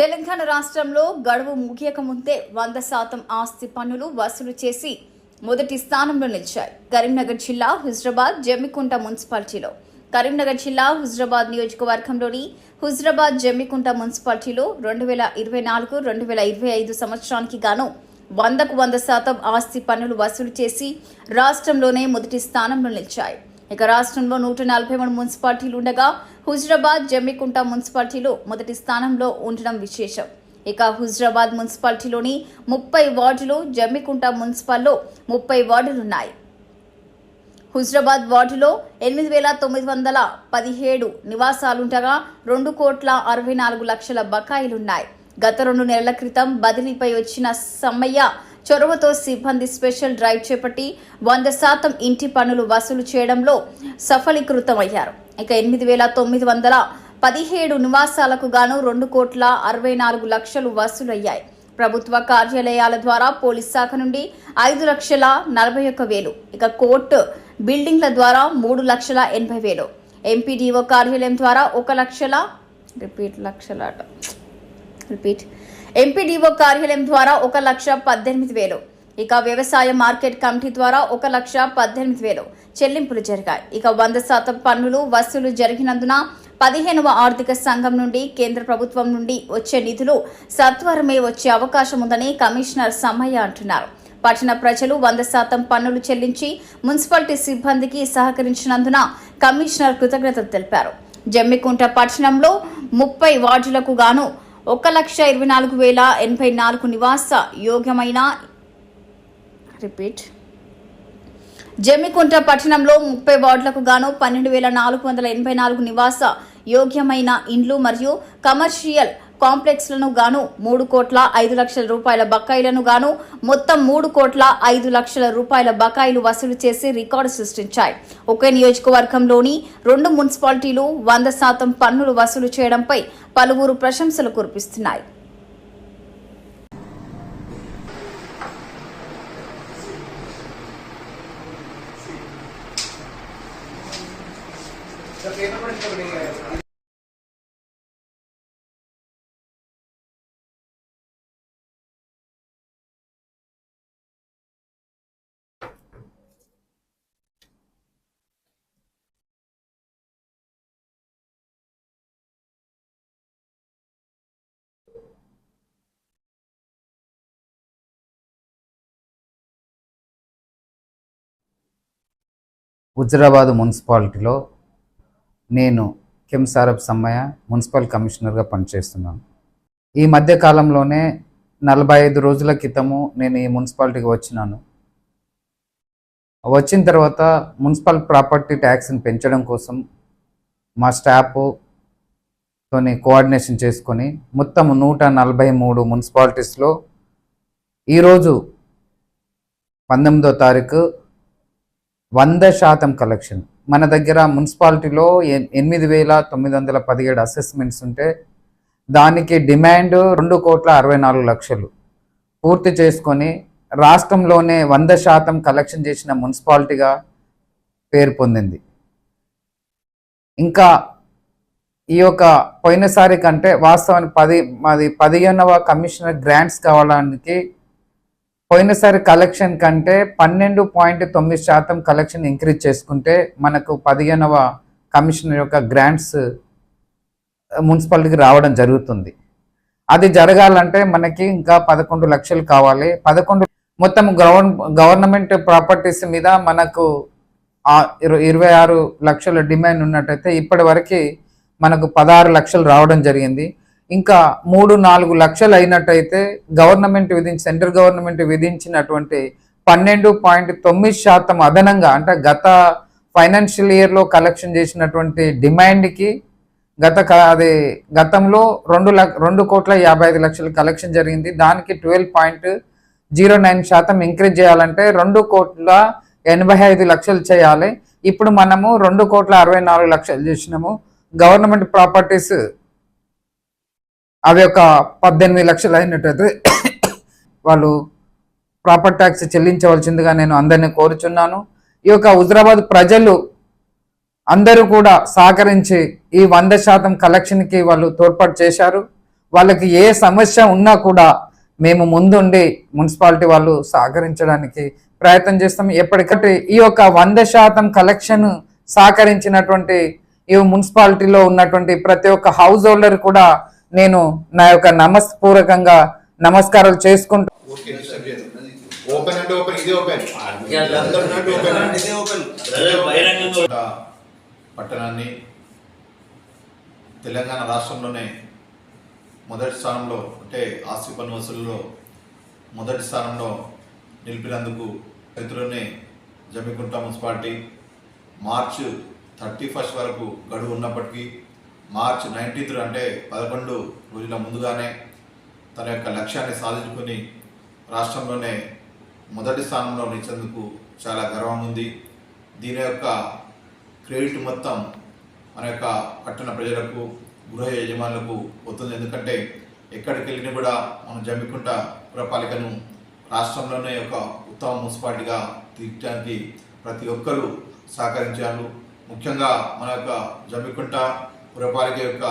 తెలంగాణ రాష్ట్రంలో గడువు ముగియక ముందే వంద శాతం ఆస్తి పన్నులు వసూలు చేసి మొదటి స్థానంలో నిలిచాయి. కరీంనగర్ జిల్లా హుజరాబాద్ జమ్మికుంట మున్సిపాలిటీలో. కరీంనగర్ జిల్లా హుజరాబాద్ నియోజకవర్గంలోని హుజరాబాద్ జమ్మికుంట మున్సిపాలిటీలో రెండు వేల ఇరవై నాలుగు రెండు వేల ఇరవై ఐదు సంవత్సరానికి గాను వందకు వంద శాతం ఆస్తి పన్నులు వసూలు చేసి రాష్ట్రంలోనే మొదటి స్థానంలో నిలిచాయి. ఇక రాష్ట్రంలో నూట నలభై మూడు మున్సిపాలిటీలు ఉండగా హుజరాబాద్ జమ్మికుంట మున్సిపాలిటీలో మొదటి స్థానంలో ఉండడం విశేషం. ఇక హుజరాబాద్ మున్సిపాలిటీలోని ముప్పై వార్డులు జమ్మికుంట మున్సిపల్లో ముప్పై వార్డులున్నాయి. హుజరాబాద్ వార్డులో ఎనిమిది వేల తొమ్మిది వందల పదిహేడు నివాసాలుండగా రెండు కోట్ల అరవై నాలుగు లక్షల బకాయిలున్నాయి. గత రెండు నెలల క్రితం బదిలీపై వచ్చిన సమ్మయ్య చొరవతో సిబ్బంది స్పెషల్ డ్రైవ్ చేపట్టి వంద శాతం ఇంటి పన్నులు వసూలు చేయడంలో సఫలీకృతమయ్యారు. ఇక ఎనిమిది వేల తొమ్మిది వందల పదిహేడు నివాసాలకు గాను రెండు కోట్ల అరవై నాలుగు లక్షలు వసూలయ్యాయి. ప్రభుత్వ కార్యాలయాల ద్వారా పోలీస్ శాఖ నుండి ఐదు లక్షల నలభై ఒక్క వేలు ఇక కోర్టు బిల్డింగ్ల ద్వారా మూడు లక్షల ఎనభై వేలు ఎంపీడీఓ కార్యాలయం ద్వారా ఒక లక్షల రిపీట్ లక్షల రిపీట్ ఎంపీడీఓ కార్యాలయం ద్వారా ఒక లక్ష పద్దెనిమిది వేలు. ఇక వ్యవసాయ మార్కెట్ కమిటీ ద్వారా ఒక లక్ష పద్దెనిమిది వేలు చెల్లింపులు జరిగాయి. ఇక వంద శాతం పన్నులు వసూలు జరిగినందున పదిహేనవ ఆర్థిక సంఘం నుండి కేంద్ర ప్రభుత్వం నుండి వచ్చే నిధులు సత్వరమే వచ్చే అవకాశం ఉందని కమిషనర్ సమ్మయ్య అంటున్నారు. పట్టణ ప్రజలు వంద శాతం పన్నులు చెల్లించి మున్సిపాలిటీ సిబ్బందికి సహకరించినందున కమిషనర్ కృతజ్ఞతలు తెలిపారు. జమ్మికుంట పట్టణంలో ముప్పై వార్డులకు గాను ఒక లక్ష ఇరవై నాలుగు వేల ఎనభై నాలుగు నివాస యోగ్యమైన రిపీట్. జమ్మికుంట పట్టణంలో ముప్పై వార్డులకు గాను పన్నెండు వేల నాలుగు వందల ఎనభై నాలుగు నివాస యోగ్యమైన ఇండ్లు మరియు కమర్షియల్ కాంప్లెక్స్లను గాను మూడు కోట్ల ఐదు లక్షల రూపాయల బకాయిలను గాను మొత్తం మూడు కోట్ల ఐదు లక్షల రూపాయల బకాయిలు వసూలు చేసి రికార్డు సృష్టించాయి. ఒకే నియోజకవర్గంలోని రెండు మున్సిపాలిటీలు వంద శాతం పన్నులు వసూలు చేయడంపై పలువురు ప్రశంసలు కురిపిస్తున్నాయి. హుజరాబాద్ మున్సిపాలిటీలో నేను కెమ్ సారబ్ సమ్మయ్య మున్సిపల్ కమిషనర్గా పనిచేస్తున్నాను. ఈ మధ్య కాలంలోనే నలభై ఐదు రోజుల క్రితము నేను ఈ మున్సిపాలిటీకి వచ్చినాను. వచ్చిన తర్వాత మున్సిపల్ ప్రాపర్టీ ట్యాక్స్ని పెంచడం కోసం మా స్టాఫ్తోని కోఆర్డినేషన్ చేసుకొని మొత్తం నూట నలభై మూడు మున్సిపాలిటీస్లో ఈరోజు పంతొమ్మిదో తారీఖు వంద శాతం కలెక్షన్. మన దగ్గర మున్సిపాలిటీలో ఎనిమిది వేల తొమ్మిది వందల పదిహేడు అసెస్మెంట్స్ ఉంటే దానికి డిమాండ్ రెండు కోట్ల అరవై నాలుగు లక్షలు. పూర్తి చేసుకొని రాష్ట్రంలోనే వంద శాతం కలెక్షన్ చేసిన మున్సిపాలిటీగా పేరు పొందింది. ఇంకా ఈ యొక్క పోయినసారి కంటే వాస్తవానికి పది మాది పదిహేనవ కమిషనర్ గ్రాంట్స్ కావడానికి పోయినసారి కలెక్షన్ కంటే పన్నెండు పాయింట్ తొమ్మిది శాతం కలెక్షన్ ఇంక్రీజ్ చేసుకుంటే మనకు పదిహేనవ కమిషనర్ యొక్క గ్రాంట్స్ మున్సిపాలిటీకి రావడం జరుగుతుంది. అది జరగాలంటే మనకి ఇంకా పదకొండు లక్షలు కావాలి. పదకొండు మొత్తం గవర్న గవర్నమెంట్ ప్రాపర్టీస్ మీద మనకు ఇరవై ఆరు లక్షల డిమాండ్ ఉన్నట్టయితే ఇప్పటి వరకు మనకు పదహారు లక్షలు రావడం జరిగింది. ఇంకా మూడు నాలుగు లక్షలు అయినట్టయితే గవర్నమెంట్ విధించి సెంట్రల్ గవర్నమెంట్ విధించినటువంటి పన్నెండు పాయింట్ తొమ్మిది శాతం అదనంగా అంటే గత ఫైనాన్షియల్ ఇయర్లో కలెక్షన్ చేసినటువంటి డిమాండ్కి గత అది గతంలో రెండు లక్ష రెండు కోట్ల యాభై ఐదు లక్షలు కలెక్షన్ జరిగింది. దానికి ట్వెల్వ్ పాయింట్ జీరో నైన్ శాతం ఇంక్రీజ్ చేయాలంటే రెండు కోట్ల ఎనభై ఐదు లక్షలు చేయాలి. ఇప్పుడు మనము రెండు కోట్ల అరవై నాలుగు లక్షలు చేసినాము. గవర్నమెంట్ ప్రాపర్టీస్ అవి ఒక పద్దెనిమిది లక్షలు అయినట్టయితే వాళ్ళు ప్రాపర్ ట్యాక్స్ చెల్లించవలసిందిగా నేను అందరినీ కోరుచున్నాను. ఈ యొక్క హుజరాబాద్ ప్రజలు అందరూ కూడా సహకరించి ఈ వంద శాతం కలెక్షన్కి వాళ్ళు తోడ్పాటు చేశారు. వాళ్ళకి ఏ సమస్య ఉన్నా కూడా మేము ముందుండి మున్సిపాలిటీ వాళ్ళు సహకరించడానికి ప్రయత్నం చేస్తాం. ఎప్పటికంటే ఈ యొక్క వంద శాతం కలెక్షన్ సహకరించినటువంటి ఈ మున్సిపాలిటీలో ఉన్నటువంటి ప్రతి ఒక్క హౌస్ హోల్డర్ కూడా నేను నా యొక్క నమస్పూర్వకంగా నమస్కారాలు చేసుకుంటూ ఓకే డిస్టర్బ్ చేయదు ఓపెన్ అంటే ఓపెన్ ఇదే ఓపెన్ పట్టణాన్ని తెలంగాణ రాష్ట్రంలోనే మొదటి స్థానంలో అంటే ఆస్తి పన్ను వసూలులో మొదటి స్థానంలో నిలిపినందుకు చరిత్రలోనే Jammikunta municipality March thirty first వరకు గడువు ఉన్నప్పటికీ మార్చ్ నైన్టీన్త్ అంటే పదకొండు రోజుల ముందుగానే తన యొక్క లక్ష్యాన్ని సాధించుకొని రాష్ట్రంలోనే మొదటి స్థానంలో నిలిచేందుకు చాలా గర్వం ఉంది. దీని యొక్క క్రెడిట్ మొత్తం మన యొక్క పట్టణ ప్రజలకు గృహ యజమానులకు పోతుంది. ఎందుకంటే ఎక్కడికి వెళ్ళినా కూడా మనం జమ్మికుంట పురపాలికను రాష్ట్రంలోనే ఒక ఉత్తమ మున్సిపాలిటీగా తీర్చడానికి ప్రతి ఒక్కరూ సహకరించారు. ముఖ్యంగా మన యొక్క జమ్మికుంట పురపాలిక యొక్క